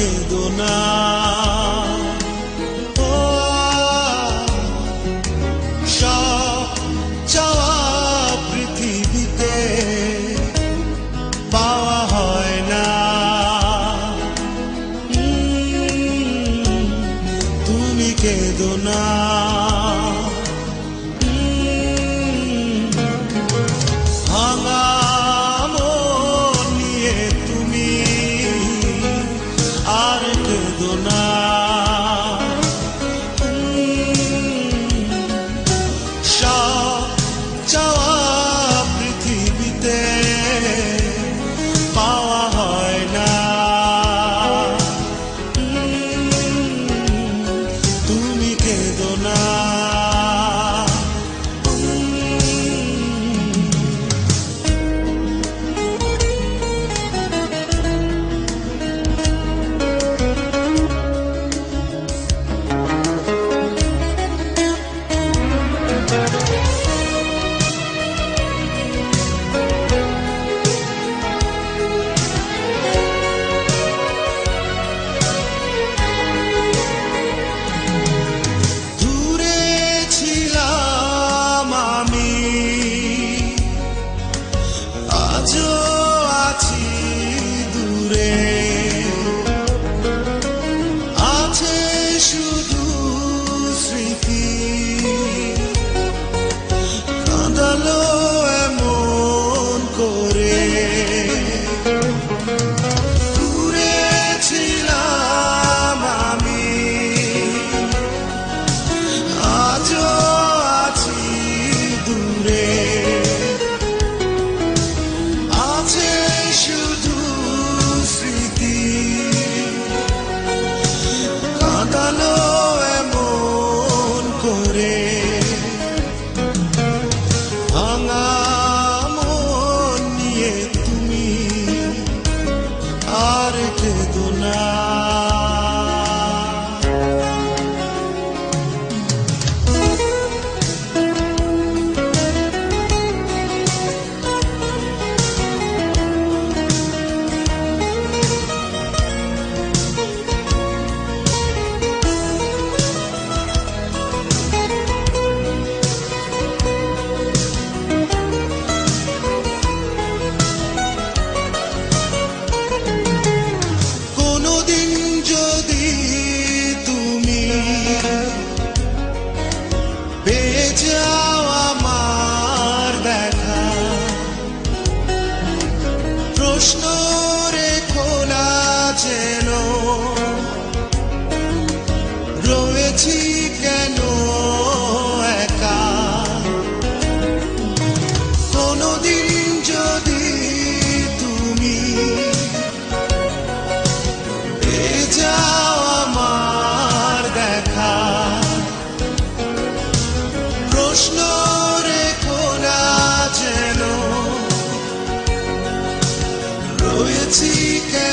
কেঁদো না। সব চাওয়া পৃথিবীতে পাওয়া হয় না। তুমি কেঁদো না। should. যাও আমার দেখা। প্রশ্ন রেখো না যেন। রয়েছি কেন